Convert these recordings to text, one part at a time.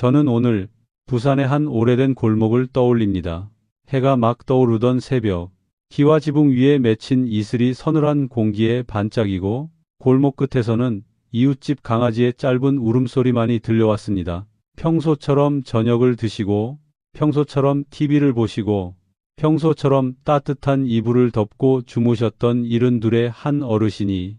저는 오늘 부산의 한 오래된 골목을 떠올립니다. 해가 막 떠오르던 새벽, 기와 지붕 위에 맺힌 이슬이 서늘한 공기에 반짝이고 골목 끝에서는 이웃집 강아지의 짧은 울음소리만이 들려왔습니다. 평소처럼 저녁을 드시고 평소처럼 TV를 보시고 평소처럼 따뜻한 이불을 덮고 주무셨던 이른 둘의 한 어르신이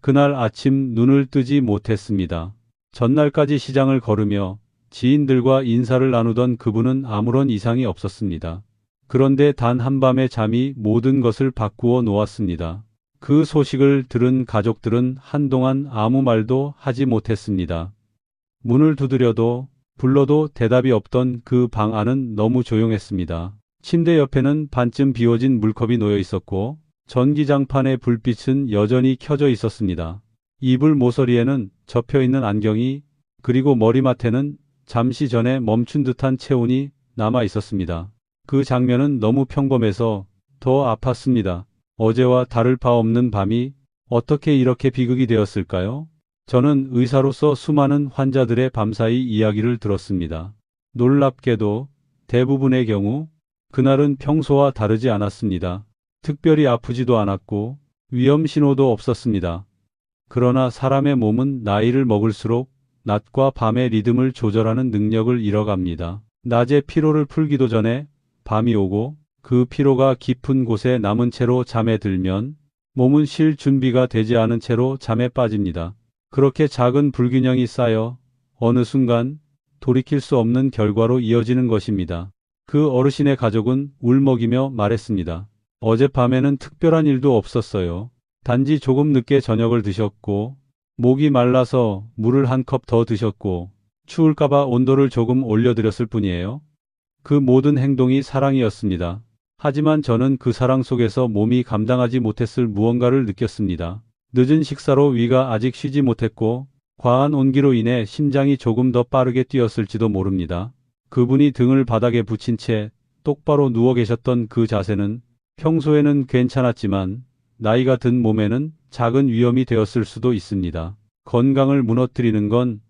그날 아침 눈을 뜨지 못했습니다. 전날까지 시장을 걸으며 지인들과 인사를 나누던 그분은 아무런 이상이 없었습니다. 그런데 단 한밤의 잠이 모든 것을 바꾸어 놓았습니다. 그 소식을 들은 가족들은 한동안 아무 말도 하지 못했습니다. 문을 두드려도 불러도 대답이 없던 그 방 안은 너무 조용했습니다. 침대 옆에는 반쯤 비워진 물컵이 놓여 있었고 전기장판의 불빛은 여전히 켜져 있었습니다. 이불 모서리에는 접혀 있는 안경이 그리고 머리맡에는 잠시 전에 멈춘 듯한 체온이 남아 있었습니다. 그 장면은 너무 평범해서 더 아팠습니다. 어제와 다를 바 없는 밤이 어떻게 이렇게 비극이 되었을까요? 저는 의사로서 수많은 환자들의 밤사이 이야기를 들었습니다. 놀랍게도 대부분의 경우 그날은 평소와 다르지 않았습니다. 특별히 아프지도 않았고 위험 신호도 없었습니다. 그러나 사람의 몸은 나이를 먹을수록 낮과 밤의 리듬을 조절하는 능력을 잃어갑니다. 낮에 피로를 풀기도 전에 밤이 오고 그 피로가 깊은 곳에 남은 채로 잠에 들면 몸은 쉴 준비가 되지 않은 채로 잠에 빠집니다. 그렇게 작은 불균형이 쌓여 어느 순간 돌이킬 수 없는 결과로 이어지는 것입니다. 그 어르신의 가족은 울먹이며 말했습니다. 어젯밤에는 특별한 일도 없었어요. 단지 조금 늦게 저녁을 드셨고, 목이 말라서 물을 한 컵 더 드셨고, 추울까봐 온도를 조금 올려드렸을 뿐이에요. 그 모든 행동이 사랑이었습니다. 하지만 저는 그 사랑 속에서 몸이 감당하지 못했을 무언가를 느꼈습니다. 늦은 식사로 위가 아직 쉬지 못했고, 과한 온기로 인해 심장이 조금 더 빠르게 뛰었을지도 모릅니다. 그분이 등을 바닥에 붙인 채 똑바로 누워 계셨던 그 자세는 평소에는 괜찮았지만 나이가 든 몸에는 작은 위험이 되었을 수도 있습니다. 건강을 무너뜨리는 건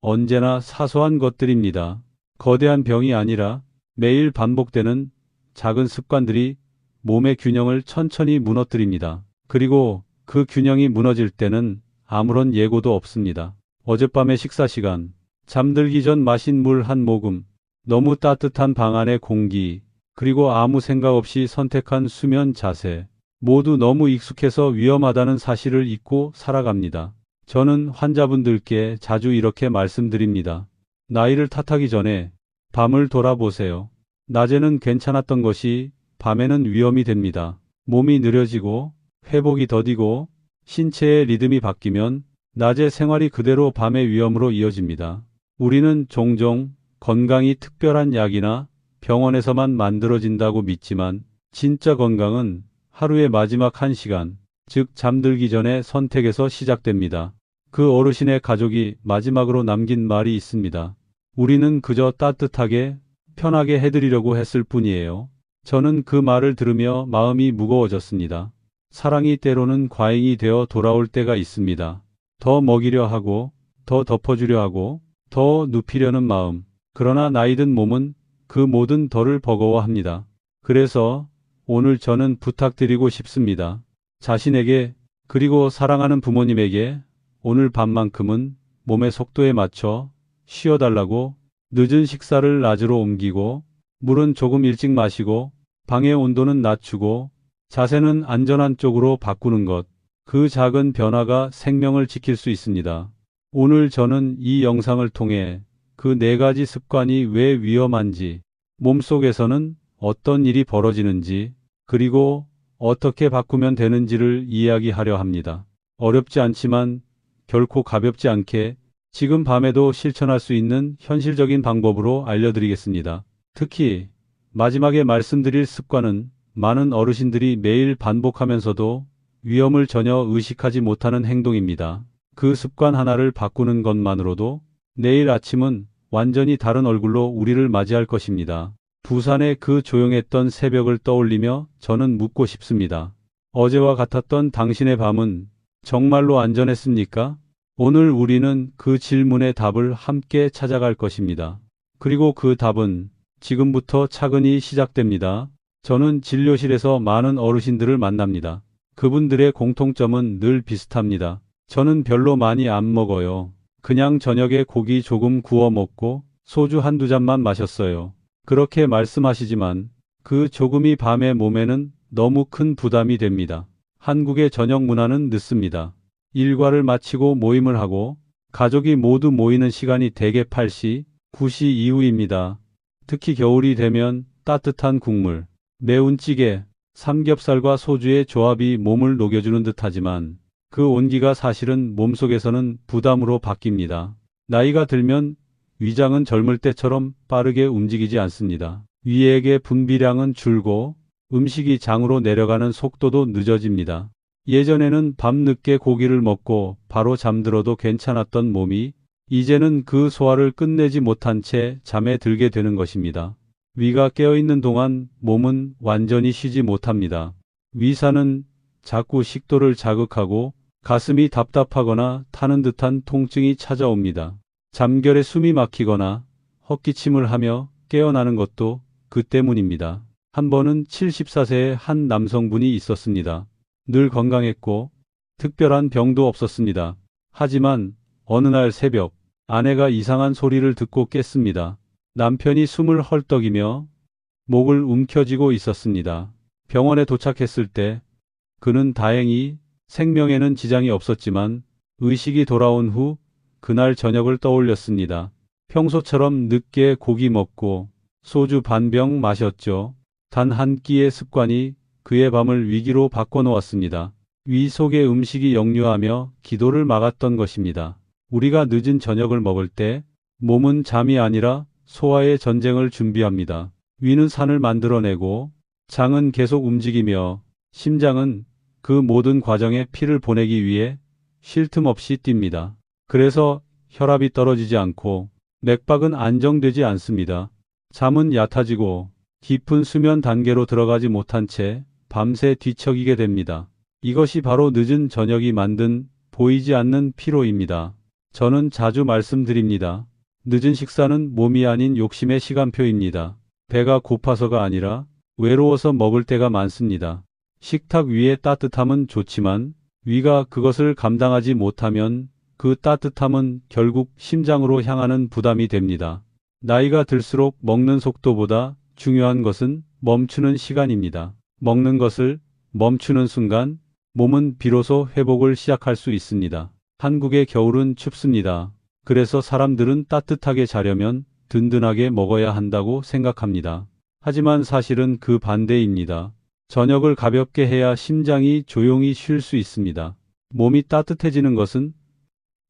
언제나 사소한 것들입니다. 거대한 병이 아니라 매일 반복되는 작은 습관들이 몸의 균형을 천천히 무너뜨립니다. 그리고 그 균형이 무너질 때는 아무런 예고도 없습니다. 어젯밤의 식사 시간, 잠들기 전 마신 물 한 모금, 너무 따뜻한 방 안의 공기, 그리고 아무 생각 없이 선택한 수면 자세, 모두 너무 익숙해서 위험하다는 사실을 잊고 살아갑니다. 저는 환자분들께 자주 이렇게 말씀드립니다. 나이를 탓하기 전에 밤을 돌아보세요. 낮에는 괜찮았던 것이 밤에는 위험이 됩니다. 몸이 느려지고 회복이 더디고 신체의 리듬이 바뀌면 낮의 생활이 그대로 밤의 위험으로 이어집니다. 우리는 종종 건강이 특별한 약이나 병원에서만 만들어진다고 믿지만 진짜 건강은 하루의 마지막 한 시간, 즉 잠들기 전에 선택에서 시작됩니다. 그 어르신의 가족이 마지막으로 남긴 말이 있습니다. 우리는 그저 따뜻하게, 편하게 해드리려고 했을 뿐이에요. 저는 그 말을 들으며 마음이 무거워졌습니다. 사랑이 때로는 과잉이 되어 돌아올 때가 있습니다. 더 먹이려 하고, 더 덮어주려 하고, 더 눕히려는 마음. 그러나 나이든 몸은 그 모든 덜을 버거워합니다. 그래서 오늘 저는 부탁드리고 싶습니다. 자신에게 그리고 사랑하는 부모님에게 오늘 밤만큼은 몸의 속도에 맞춰 쉬어달라고 늦은 식사를 낮으로 옮기고 물은 조금 일찍 마시고 방의 온도는 낮추고 자세는 안전한 쪽으로 바꾸는 것. 그 작은 변화가 생명을 지킬 수 있습니다. 오늘 저는 이 영상을 통해 그 네 가지 습관이 왜 위험한지, 몸속에서는 어떤 일이 벌어지는지, 그리고 어떻게 바꾸면 되는지를 이야기하려 합니다. 어렵지 않지만 결코 가볍지 않게 지금 밤에도 실천할 수 있는 현실적인 방법으로 알려드리겠습니다. 특히 마지막에 말씀드릴 습관은 많은 어르신들이 매일 반복하면서도 위험을 전혀 의식하지 못하는 행동입니다. 그 습관 하나를 바꾸는 것만으로도 내일 아침은 완전히 다른 얼굴로 우리를 맞이할 것입니다. 부산의 그 조용했던 새벽을 떠올리며 저는 묻고 싶습니다. 어제와 같았던 당신의 밤은 정말로 안전했습니까? 오늘 우리는 그 질문의 답을 함께 찾아갈 것입니다. 그리고 그 답은 지금부터 차근히 시작됩니다. 저는 진료실에서 많은 어르신들을 만납니다. 그분들의 공통점은 늘 비슷합니다. 저는 별로 많이 안 먹어요. 그냥 저녁에 고기 조금 구워 먹고 소주 한두 잔만 마셨어요. 그렇게 말씀하시지만 그 조금이 밤에 몸에는 너무 큰 부담이 됩니다. 한국의 저녁 문화는 늦습니다. 일과를 마치고 모임을 하고 가족이 모두 모이는 시간이 대개 8시, 9시 이후입니다. 특히 겨울이 되면 따뜻한 국물, 매운 찌개, 삼겹살과 소주의 조합이 몸을 녹여주는 듯하지만 그 온기가 사실은 몸속에서는 부담으로 바뀝니다. 나이가 들면 위장은 젊을 때처럼 빠르게 움직이지 않습니다. 위액의 분비량은 줄고 음식이 장으로 내려가는 속도도 늦어집니다. 예전에는 밤늦게 고기를 먹고 바로 잠들어도 괜찮았던 몸이 이제는 그 소화를 끝내지 못한 채 잠에 들게 되는 것입니다. 위가 깨어있는 동안 몸은 완전히 쉬지 못합니다. 위사는 자꾸 식도를 자극하고 가슴이 답답하거나 타는 듯한 통증이 찾아옵니다. 잠결에 숨이 막히거나 헛기침을 하며 깨어나는 것도 그 때문입니다. 한 번은 74세의 한 남성분이 있었습니다. 늘 건강했고 특별한 병도 없었습니다. 하지만 어느 날 새벽 아내가 이상한 소리를 듣고 깼습니다. 남편이 숨을 헐떡이며 목을 움켜쥐고 있었습니다. 병원에 도착했을 때 그는 다행히 생명에는 지장이 없었지만 의식이 돌아온 후 그날 저녁을 떠올렸습니다. 평소처럼 늦게 고기 먹고 소주 반 병 마셨죠. 단 한 끼의 습관이 그의 밤을 위기로 바꿔놓았습니다. 위 속의 음식이 역류하며 기도를 막았던 것입니다. 우리가 늦은 저녁을 먹을 때 몸은 잠이 아니라 소화의 전쟁을 준비합니다. 위는 산을 만들어내고 장은 계속 움직이며 심장은 그 모든 과정에 피를 보내기 위해 쉴 틈 없이 뜁니다. 그래서 혈압이 떨어지지 않고 맥박은 안정되지 않습니다. 잠은 얕아지고 깊은 수면 단계로 들어가지 못한 채 밤새 뒤척이게 됩니다. 이것이 바로 늦은 저녁이 만든 보이지 않는 피로입니다. 저는 자주 말씀드립니다. 늦은 식사는 몸이 아닌 욕심의 시간표입니다. 배가 고파서가 아니라 외로워서 먹을 때가 많습니다. 식탁 위의 따뜻함은 좋지만 위가 그것을 감당하지 못하면 그 따뜻함은 결국 심장으로 향하는 부담이 됩니다. 나이가 들수록 먹는 속도보다 중요한 것은 멈추는 시간입니다. 먹는 것을 멈추는 순간 몸은 비로소 회복을 시작할 수 있습니다. 한국의 겨울은 춥습니다. 그래서 사람들은 따뜻하게 자려면 든든하게 먹어야 한다고 생각합니다. 하지만 사실은 그 반대입니다. 저녁을 가볍게 해야 심장이 조용히 쉴 수 있습니다. 몸이 따뜻해지는 것은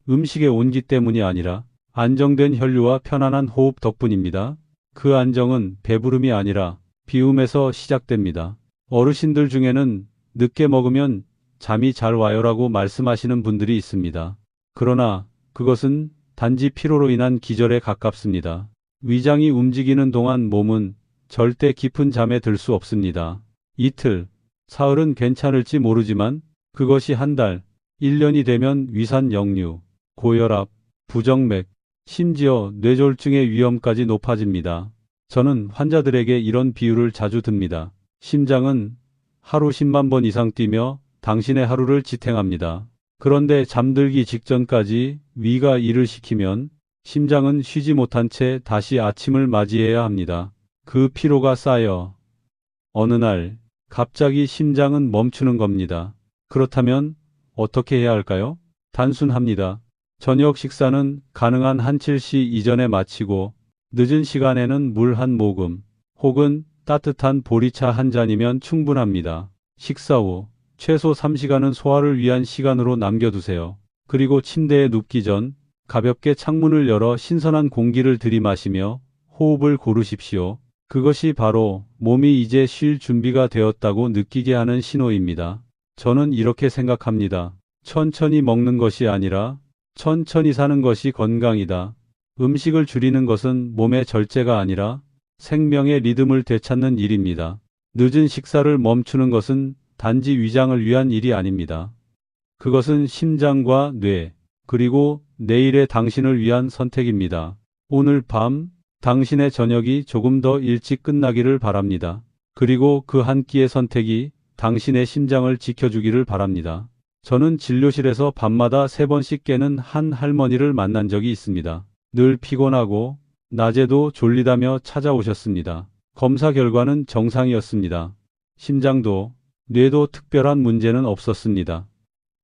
음식의 온기 때문이 아니라 안정된 혈류와 편안한 호흡 덕분입니다. 그 안정은 배부름이 아니라 비움에서 시작됩니다. 어르신들 중에는 늦게 먹으면 잠이 잘 와요라고 말씀하시는 분들이 있습니다. 그러나 그것은 단지 피로로 인한 기절에 가깝습니다. 위장이 움직이는 동안 몸은 절대 깊은 잠에 들 수 없습니다. 이틀, 사흘은 괜찮을지 모르지만 그것이 한 달, 1년이 되면 위산 역류, 고혈압, 부정맥, 심지어 뇌졸중의 위험까지 높아집니다. 저는 환자들에게 이런 비유를 자주 듭니다. 심장은 하루 10만 번 이상 뛰며 당신의 하루를 지탱합니다. 그런데 잠들기 직전까지 위가 일을 시키면 심장은 쉬지 못한 채 다시 아침을 맞이해야 합니다. 그 피로가 쌓여 어느 날 갑자기 심장은 멈추는 겁니다. 그렇다면 어떻게 해야 할까요? 단순합니다. 저녁 식사는 가능한 한 7시 이전에 마치고 늦은 시간에는 물 한 모금 혹은 따뜻한 보리차 한 잔이면 충분합니다. 식사 후 최소 3시간은 소화를 위한 시간으로 남겨두세요. 그리고 침대에 눕기 전 가볍게 창문을 열어 신선한 공기를 들이마시며 호흡을 고르십시오. 그것이 바로 몸이 이제 쉴 준비가 되었다고 느끼게 하는 신호입니다. 저는 이렇게 생각합니다. 천천히 먹는 것이 아니라 천천히 사는 것이 건강이다. 음식을 줄이는 것은 몸의 절제가 아니라 생명의 리듬을 되찾는 일입니다. 늦은 식사를 멈추는 것은 단지 위장을 위한 일이 아닙니다. 그것은 심장과 뇌, 그리고 내일의 당신을 위한 선택입니다. 오늘 밤 당신의 저녁이 조금 더 일찍 끝나기를 바랍니다. 그리고 그 한 끼의 선택이 당신의 심장을 지켜주기를 바랍니다. 저는 진료실에서 밤마다 세 번씩 깨는 한 할머니를 만난 적이 있습니다. 늘 피곤하고 낮에도 졸리다며 찾아오셨습니다. 검사 결과는 정상이었습니다. 심장도 뇌도 특별한 문제는 없었습니다.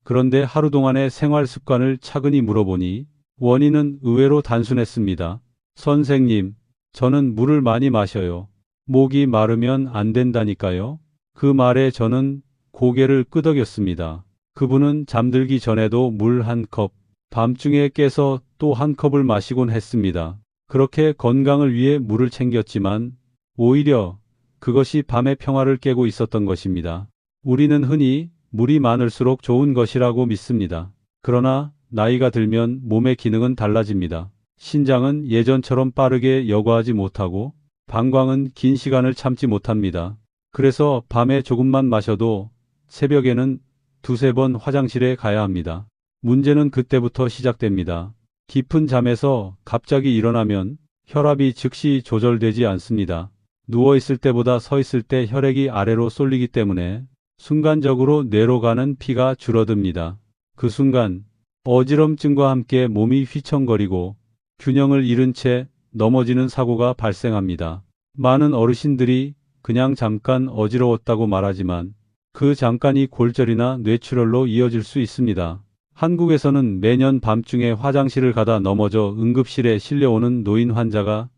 그런데 하루 동안의 생활 습관을 차근히 물어보니 원인은 의외로 단순했습니다. 선생님, 저는 물을 많이 마셔요. 목이 마르면 안 된다니까요. 그 말에 저는 고개를 끄덕였습니다. 그분은 잠들기 전에도 물 한 컵, 밤중에 깨서 또 한 컵을 마시곤 했습니다. 그렇게 건강을 위해 물을 챙겼지만 오히려 그것이 밤의 평화를 깨고 있었던 것입니다. 우리는 흔히 물이 많을수록 좋은 것이라고 믿습니다. 그러나 나이가 들면 몸의 기능은 달라집니다. 신장은 예전처럼 빠르게 여과하지 못하고 방광은 긴 시간을 참지 못합니다. 그래서 밤에 조금만 마셔도 새벽에는 두세 번 화장실에 가야 합니다. 문제는 그때부터 시작됩니다. 깊은 잠에서 갑자기 일어나면 혈압이 즉시 조절되지 않습니다. 누워있을 때보다 서 있을 때 혈액이 아래로 쏠리기 때문에 순간적으로 뇌로 가는 피가 줄어듭니다. 그 순간 어지럼증과 함께 몸이 휘청거리고 균형을 잃은 채 넘어지는 사고가 발생합니다. 많은 어르신들이 그냥 잠깐 어지러웠다고 말하지만 그 잠깐이 골절이나 뇌출혈로 이어질 수 있습니다. 한국에서는 매년 밤중에 화장실을 가다 넘어져 응급실에 실려오는 노인 환자가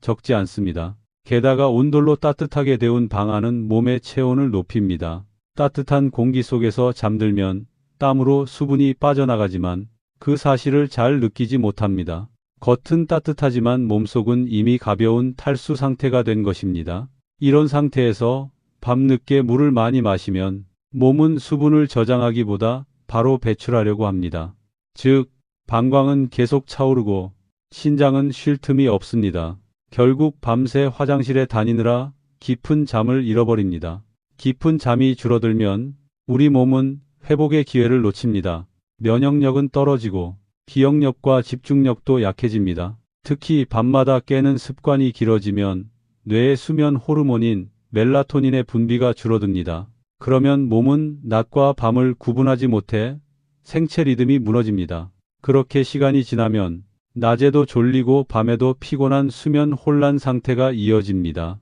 적지 않습니다. 게다가 온돌로 따뜻하게 데운 방 안은 몸의 체온을 높입니다. 따뜻한 공기 속에서 잠들면 땀으로 수분이 빠져나가지만 그 사실을 잘 느끼지 못합니다. 겉은 따뜻하지만 몸속은 이미 가벼운 탈수 상태가 된 것입니다. 이런 상태에서 밤늦게 물을 많이 마시면 몸은 수분을 저장하기보다 바로 배출하려고 합니다. 즉, 방광은 계속 차오르고 신장은 쉴 틈이 없습니다. 결국 밤새 화장실에 다니느라 깊은 잠을 잃어버립니다. 깊은 잠이 줄어들면 우리 몸은 회복의 기회를 놓칩니다. 면역력은 떨어지고 기억력과 집중력도 약해집니다. 특히 밤마다 깨는 습관이 길어지면 뇌의 수면 호르몬인 멜라토닌의 분비가 줄어듭니다. 그러면 몸은 낮과 밤을 구분하지 못해 생체 리듬이 무너집니다. 그렇게 시간이 지나면 낮에도 졸리고 밤에도 피곤한 수면 혼란 상태가 이어집니다.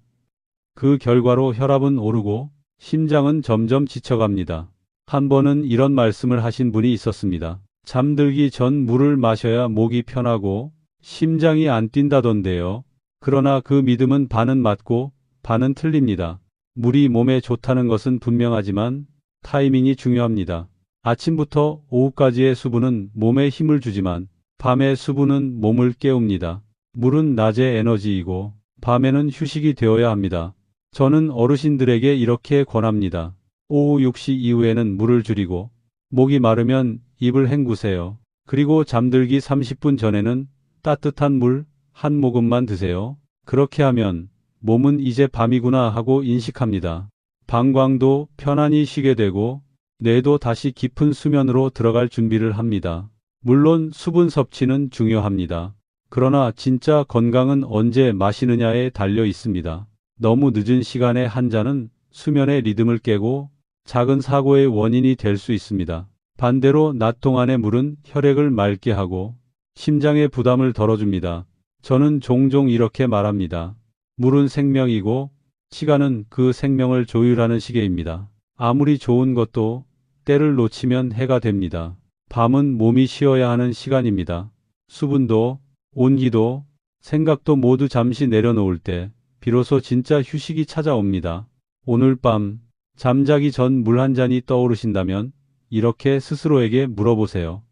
그 결과로 혈압은 오르고 심장은 점점 지쳐갑니다. 한 번은 이런 말씀을 하신 분이 있었습니다. 잠들기 전 물을 마셔야 목이 편하고 심장이 안 뛴다던데요. 그러나 그 믿음은 반은 맞고 반은 틀립니다. 물이 몸에 좋다는 것은 분명하지만 타이밍이 중요합니다. 아침부터 오후까지의 수분은 몸에 힘을 주지만 밤의 수분은 몸을 깨웁니다. 물은 낮의 에너지이고 밤에는 휴식이 되어야 합니다. 저는 어르신들에게 이렇게 권합니다. 오후 6시 이후에는 물을 줄이고 목이 마르면 입을 헹구세요. 그리고 잠들기 30분 전에는 따뜻한 물 한 모금만 드세요. 그렇게 하면 몸은 이제 밤이구나 하고 인식합니다. 방광도 편안히 쉬게 되고 뇌도 다시 깊은 수면으로 들어갈 준비를 합니다. 물론 수분 섭취는 중요합니다. 그러나 진짜 건강은 언제 마시느냐에 달려 있습니다. 너무 늦은 시간에 한 잔은 수면의 리듬을 깨고 작은 사고의 원인이 될 수 있습니다. 반대로 낮 동안의 물은 혈액을 맑게 하고 심장의 부담을 덜어줍니다. 저는 종종 이렇게 말합니다. 물은 생명이고 시간은 그 생명을 조율하는 시계입니다. 아무리 좋은 것도 때를 놓치면 해가 됩니다. 밤은 몸이 쉬어야 하는 시간입니다. 수분도 온기도 생각도 모두 잠시 내려놓을 때 비로소 진짜 휴식이 찾아옵니다. 오늘 밤 잠자기 전 물 한 잔이 떠오르신다면 이렇게 스스로에게 물어보세요.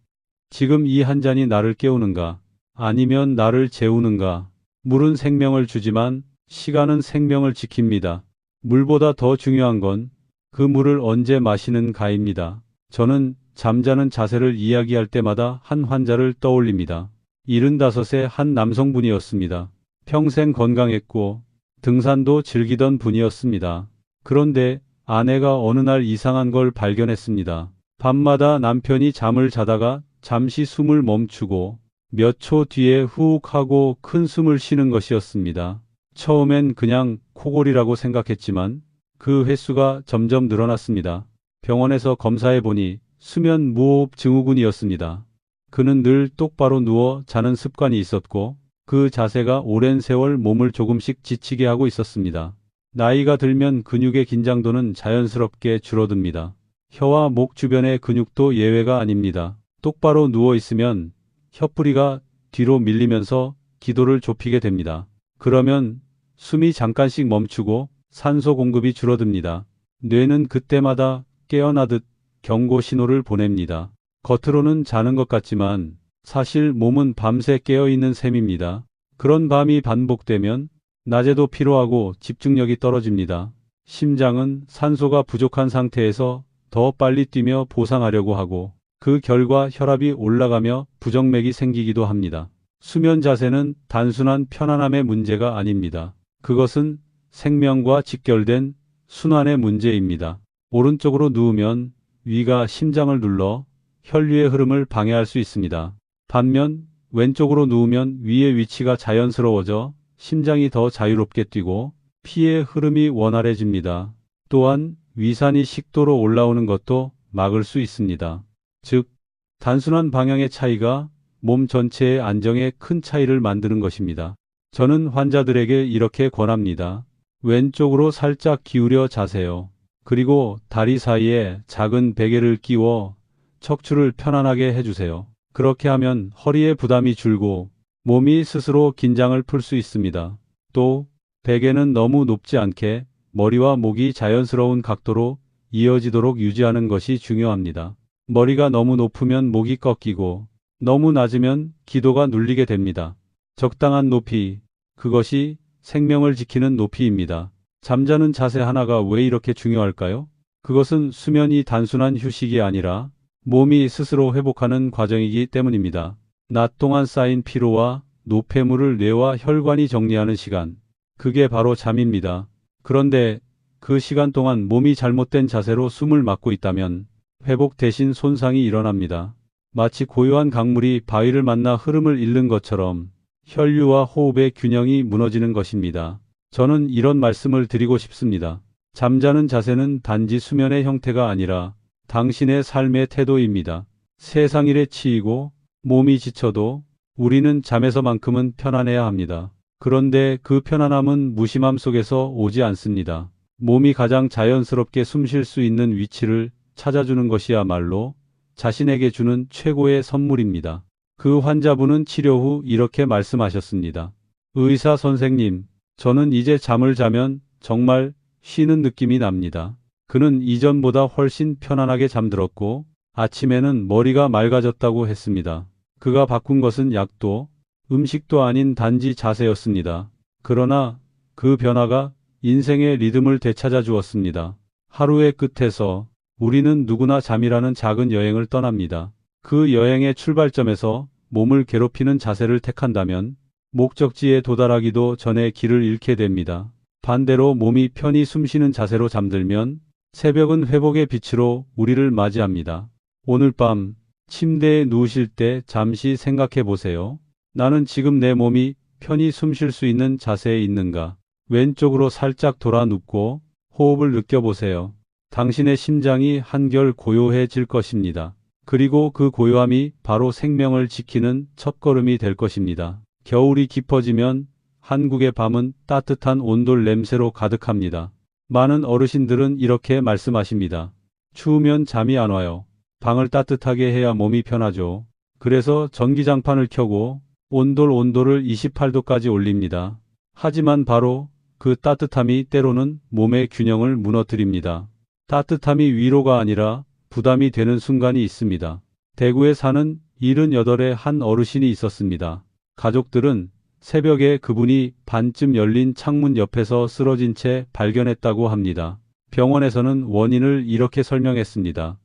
지금 이 한 잔이 나를 깨우는가? 아니면 나를 재우는가? 물은 생명을 주지만 시간은 생명을 지킵니다. 물보다 더 중요한 건 그 물을 언제 마시는 가입니다. 저는 잠자는 자세를 이야기할 때마다 한 환자를 떠올립니다. 75세 한 남성분이었습니다. 평생 건강했고 등산도 즐기던 분이었습니다. 그런데 아내가 어느 날 이상한 걸 발견했습니다. 밤마다 남편이 잠을 자다가 잠시 숨을 멈추고 몇 초 뒤에 후욱 하고 큰 숨을 쉬는 것이었습니다. 처음엔 그냥 코골이라고 생각했지만 그 횟수가 점점 늘어났습니다. 병원에서 검사해 보니 수면 무호흡 증후군이었습니다. 그는 늘 똑바로 누워 자는 습관이 있었고 그 자세가 오랜 세월 몸을 조금씩 지치게 하고 있었습니다. 나이가 들면 근육의 긴장도는 자연스럽게 줄어듭니다. 혀와 목 주변의 근육도 예외가 아닙니다. 똑바로 누워 있으면 혀뿌리가 뒤로 밀리면서 기도를 좁히게 됩니다. 그러면 숨이 잠깐씩 멈추고 산소 공급이 줄어듭니다. 뇌는 그때마다 깨어나듯 경고 신호를 보냅니다. 겉으로는 자는 것 같지만 사실 몸은 밤새 깨어 있는 셈입니다. 그런 밤이 반복되면 낮에도 피로하고 집중력이 떨어집니다. 심장은 산소가 부족한 상태에서 더 빨리 뛰며 보상하려고 하고 그 결과 혈압이 올라가며 부정맥이 생기기도 합니다. 수면 자세는 단순한 편안함의 문제가 아닙니다. 그것은 생명과 직결된 순환의 문제입니다. 오른쪽으로 누우면 위가 심장을 눌러 혈류의 흐름을 방해할 수 있습니다. 반면 왼쪽으로 누우면 위의 위치가 자연스러워져 심장이 더 자유롭게 뛰고 피의 흐름이 원활해집니다. 또한 위산이 식도로 올라오는 것도 막을 수 있습니다. 즉, 단순한 방향의 차이가 몸 전체의 안정에 큰 차이를 만드는 것입니다. 저는 환자들에게 이렇게 권합니다. 왼쪽으로 살짝 기울여 자세요. 그리고 다리 사이에 작은 베개를 끼워 척추를 편안하게 해주세요. 그렇게 하면 허리에 부담이 줄고 몸이 스스로 긴장을 풀 수 있습니다. 또 베개는 너무 높지 않게 머리와 목이 자연스러운 각도로 이어지도록 유지하는 것이 중요합니다. 머리가 너무 높으면 목이 꺾이고 너무 낮으면 기도가 눌리게 됩니다. 적당한 높이, 그것이 생명을 지키는 높이입니다. 잠자는 자세 하나가 왜 이렇게 중요할까요? 그것은 수면이 단순한 휴식이 아니라 몸이 스스로 회복하는 과정이기 때문입니다. 낮 동안 쌓인 피로와 노폐물을 뇌와 혈관이 정리하는 시간. 그게 바로 잠입니다. 그런데 그 시간 동안 몸이 잘못된 자세로 숨을 막고 있다면 회복 대신 손상이 일어납니다. 마치 고요한 강물이 바위를 만나 흐름을 잃는 것처럼 혈류와 호흡의 균형이 무너지는 것입니다. 저는 이런 말씀을 드리고 싶습니다. 잠자는 자세는 단지 수면의 형태가 아니라 당신의 삶의 태도입니다. 세상 일에 치이고 몸이 지쳐도 우리는 잠에서만큼은 편안해야 합니다. 그런데 그 편안함은 무심함 속에서 오지 않습니다. 몸이 가장 자연스럽게 숨 쉴 수 있는 위치를 찾아주는 것이야말로 자신에게 주는 최고의 선물입니다. 그 환자분은 치료 후 이렇게 말씀하셨습니다. 의사 선생님, 저는 이제 잠을 자면 정말 쉬는 느낌이 납니다. 그는 이전보다 훨씬 편안하게 잠들었고 아침에는 머리가 맑아졌다고 했습니다. 그가 바꾼 것은 약도 음식도 아닌 단지 자세였습니다. 그러나 그 변화가 인생의 리듬을 되찾아 주었습니다. 하루의 끝에서 우리는 누구나 잠이라는 작은 여행을 떠납니다. 그 여행의 출발점에서 몸을 괴롭히는 자세를 택한다면 목적지에 도달하기도 전에 길을 잃게 됩니다. 반대로 몸이 편히 숨쉬는 자세로 잠들면 새벽은 회복의 빛으로 우리를 맞이합니다. 오늘 밤 침대에 누우실 때 잠시 생각해 보세요. 나는 지금 내 몸이 편히 숨 쉴 수 있는 자세에 있는가? 왼쪽으로 살짝 돌아 눕고 호흡을 느껴보세요. 당신의 심장이 한결 고요해질 것입니다. 그리고 그 고요함이 바로 생명을 지키는 첫걸음이 될 것입니다. 겨울이 깊어지면 한국의 밤은 따뜻한 온돌 냄새로 가득합니다. 많은 어르신들은 이렇게 말씀하십니다. 추우면 잠이 안 와요. 방을 따뜻하게 해야 몸이 편하죠. 그래서 전기장판을 켜고 온돌 온도를 28도까지 올립니다. 하지만 바로 그 따뜻함이 때로는 몸의 균형을 무너뜨립니다. 따뜻함이 위로가 아니라 부담이 되는 순간이 있습니다. 대구에 사는 78의 한 어르신이 있었습니다. 가족들은 새벽에 그분이 반쯤 열린 창문 옆에서 쓰러진 채 발견했다고 합니다. 병원에서는 원인을 이렇게 설명했습니다.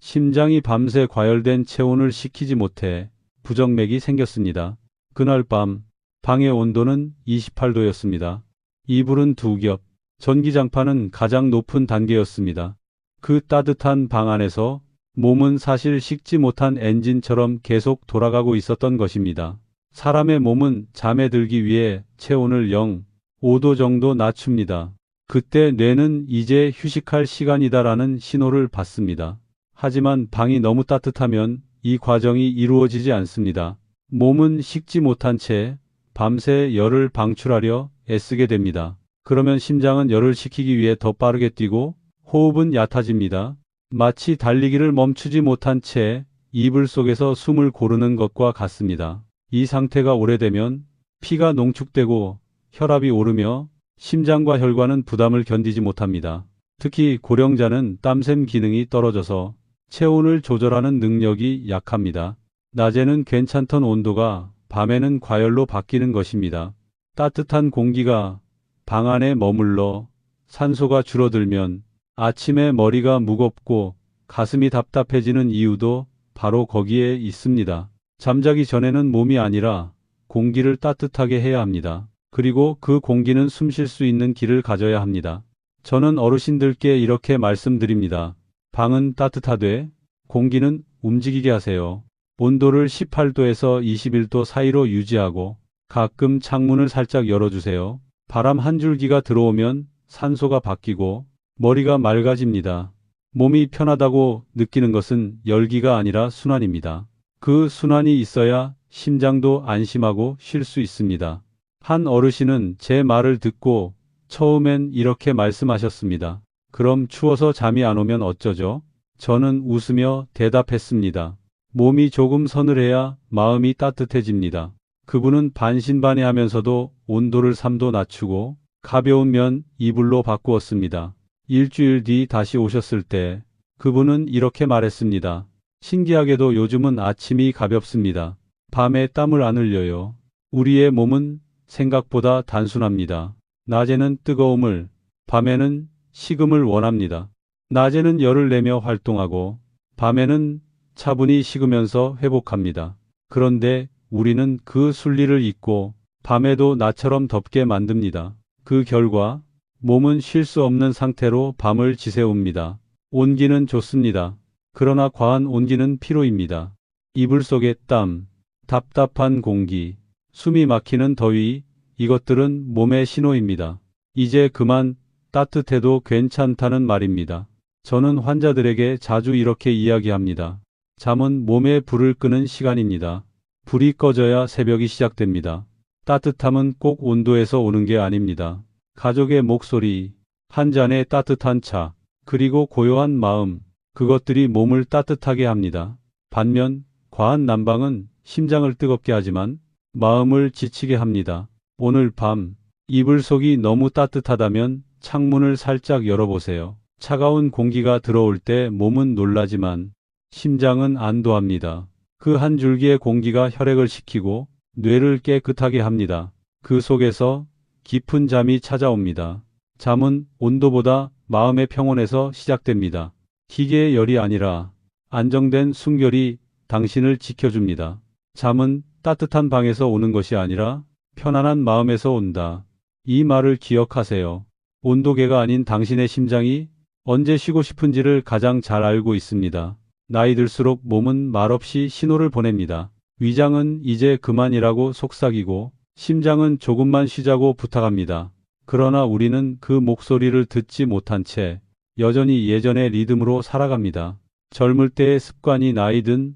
심장이 밤새 과열된 체온을 식히지 못해 부정맥이 생겼습니다. 그날 밤 방의 온도는 28도였습니다. 이불은 두 겹, 전기장판은 가장 높은 단계였습니다. 그 따뜻한 방 안에서 몸은 사실 식지 못한 엔진처럼 계속 돌아가고 있었던 것입니다. 사람의 몸은 잠에 들기 위해 체온을 0, 5도 정도 낮춥니다. 그때 뇌는 이제 휴식할 시간이다라는 신호를 받습니다. 하지만 방이 너무 따뜻하면 이 과정이 이루어지지 않습니다. 몸은 식지 못한 채 밤새 열을 방출하려 애쓰게 됩니다. 그러면 심장은 열을 식히기 위해 더 빠르게 뛰고 호흡은 얕아집니다. 마치 달리기를 멈추지 못한 채 이불 속에서 숨을 고르는 것과 같습니다. 이 상태가 오래되면 피가 농축되고 혈압이 오르며 심장과 혈관은 부담을 견디지 못합니다. 특히 고령자는 땀샘 기능이 떨어져서 체온을 조절하는 능력이 약합니다. 낮에는 괜찮던 온도가 밤에는 과열로 바뀌는 것입니다. 따뜻한 공기가 방 안에 머물러 산소가 줄어들면 아침에 머리가 무겁고 가슴이 답답해지는 이유도 바로 거기에 있습니다. 잠자기 전에는 몸이 아니라 공기를 따뜻하게 해야 합니다. 그리고 그 공기는 숨 쉴 수 있는 길을 가져야 합니다. 저는 어르신들께 이렇게 말씀드립니다. 방은 따뜻하되 공기는 움직이게 하세요. 온도를 18도에서 21도 사이로 유지하고 가끔 창문을 살짝 열어주세요. 바람 한 줄기가 들어오면 산소가 바뀌고 머리가 맑아집니다. 몸이 편하다고 느끼는 것은 열기가 아니라 순환입니다. 그 순환이 있어야 심장도 안심하고 쉴 수 있습니다. 한 어르신은 제 말을 듣고 처음엔 이렇게 말씀하셨습니다. 그럼 추워서 잠이 안 오면 어쩌죠? 저는 웃으며 대답했습니다. 몸이 조금 서늘해야 마음이 따뜻해집니다. 그분은 반신반의하면서도 온도를 3도 낮추고 가벼운 면 이불로 바꾸었습니다. 일주일 뒤 다시 오셨을 때 그분은 이렇게 말했습니다. 신기하게도 요즘은 아침이 가볍습니다. 밤에 땀을 안 흘려요. 우리의 몸은 생각보다 단순합니다. 낮에는 뜨거움을, 밤에는 식음을 원합니다. 낮에는 열을 내며 활동하고, 밤에는 차분히 식으면서 회복합니다. 그런데 우리는 그 순리를 잊고 밤에도 나처럼 덥게 만듭니다. 그 결과 몸은 쉴 수 없는 상태로 밤을 지새웁니다. 온기는 좋습니다. 그러나 과한 온기는 피로입니다. 이불 속의 땀, 답답한 공기, 숨이 막히는 더위, 이것들은 몸의 신호입니다. 이제 그만 따뜻해도 괜찮다는 말입니다. 저는 환자들에게 자주 이렇게 이야기합니다. 잠은 몸에 불을 끄는 시간입니다. 불이 꺼져야 새벽이 시작됩니다. 따뜻함은 꼭 온도에서 오는 게 아닙니다. 가족의 목소리, 한 잔의 따뜻한 차, 그리고 고요한 마음, 그것들이 몸을 따뜻하게 합니다. 반면 과한 난방은 심장을 뜨겁게 하지만 마음을 지치게 합니다. 오늘 밤 이불 속이 너무 따뜻하다면 창문을 살짝 열어보세요. 차가운 공기가 들어올 때 몸은 놀라지만 심장은 안도합니다. 그 한 줄기의 공기가 혈액을 식히고 뇌를 깨끗하게 합니다. 그 속에서 깊은 잠이 찾아옵니다. 잠은 온도보다 마음의 평온에서 시작됩니다. 기계의 열이 아니라 안정된 순결이 당신을 지켜줍니다. 잠은 따뜻한 방에서 오는 것이 아니라 편안한 마음에서 온다. 이 말을 기억하세요. 온도계가 아닌 당신의 심장이 언제 쉬고 싶은지를 가장 잘 알고 있습니다. 나이 들수록 몸은 말없이 신호를 보냅니다. 위장은 이제 그만이라고 속삭이고 심장은 조금만 쉬자고 부탁합니다. 그러나 우리는 그 목소리를 듣지 못한 채 여전히 예전의 리듬으로 살아갑니다. 젊을 때의 습관이 나이든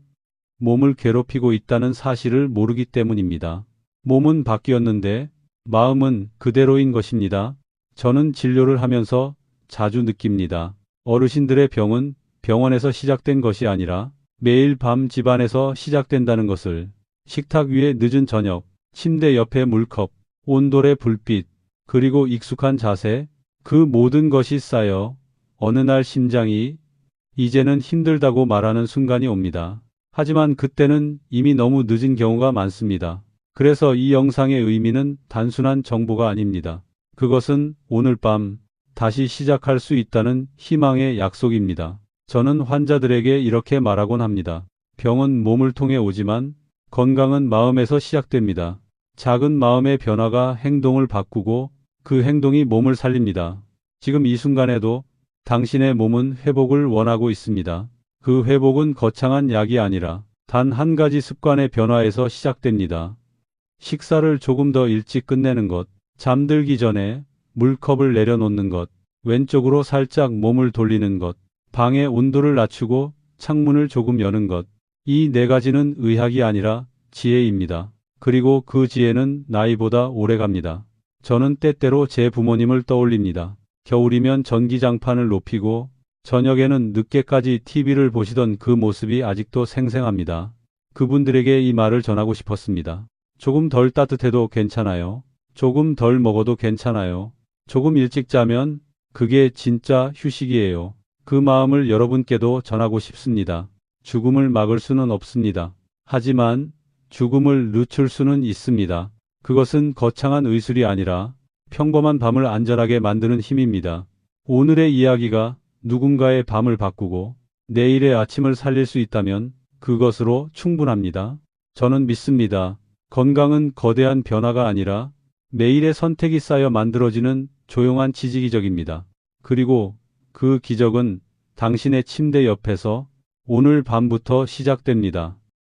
몸을 괴롭히고 있다는 사실을 모르기 때문입니다. 몸은 바뀌었는데 마음은 그대로인 것입니다. 저는 진료를 하면서 자주 느낍니다. 어르신들의 병은 병원에서 시작된 것이 아니라 매일 밤 집안에서 시작된다는 것을 식탁 위에 늦은 저녁, 침대 옆에 물컵, 온돌의 불빛, 그리고 익숙한 자세, 그 모든 것이 쌓여 어느 날 심장이 이제는 힘들다고 말하는 순간이 옵니다. 하지만 그때는 이미 너무 늦은 경우가 많습니다. 그래서 이 영상의 의미는 단순한 정보가 아닙니다. 그것은 오늘 밤 다시 시작할 수 있다는 희망의 약속입니다. 저는 환자들에게 이렇게 말하곤 합니다. 병은 몸을 통해 오지만 건강은 마음에서 시작됩니다. 작은 마음의 변화가 행동을 바꾸고 그 행동이 몸을 살립니다. 지금 이 순간에도 당신의 몸은 회복을 원하고 있습니다. 그 회복은 거창한 약이 아니라 단 한 가지 습관의 변화에서 시작됩니다. 식사를 조금 더 일찍 끝내는 것, 잠들기 전에 물컵을 내려놓는 것, 왼쪽으로 살짝 몸을 돌리는 것, 방의 온도를 낮추고 창문을 조금 여는 것. 이 네 가지는 의학이 아니라 지혜입니다. 그리고 그 지혜는 나이보다 오래 갑니다. 저는 때때로 제 부모님을 떠올립니다. 겨울이면 전기장판을 높이고 저녁에는 늦게까지 TV를 보시던 그 모습이 아직도 생생합니다. 그분들에게 이 말을 전하고 싶었습니다. 조금 덜 따뜻해도 괜찮아요. 조금 덜 먹어도 괜찮아요. 조금 일찍 자면 그게 진짜 휴식이에요. 그 마음을 여러분께도 전하고 싶습니다. 죽음을 막을 수는 없습니다. 하지만 죽음을 늦출 수는 있습니다. 그것은 거창한 의술이 아니라 평범한 밤을 안전하게 만드는 힘입니다. 오늘의 이야기가 누군가의 밤을 바꾸고 내일의 아침을 살릴 수 있다면 그것으로 충분합니다. 저는 믿습니다. 건강은 거대한 변화가 아니라 매일의 선택이 쌓여 만들어지는 조용한 지지기적입니다. 그리고 그 기적은 당신의 침대 옆에서 오늘 밤부터 시작됩니다.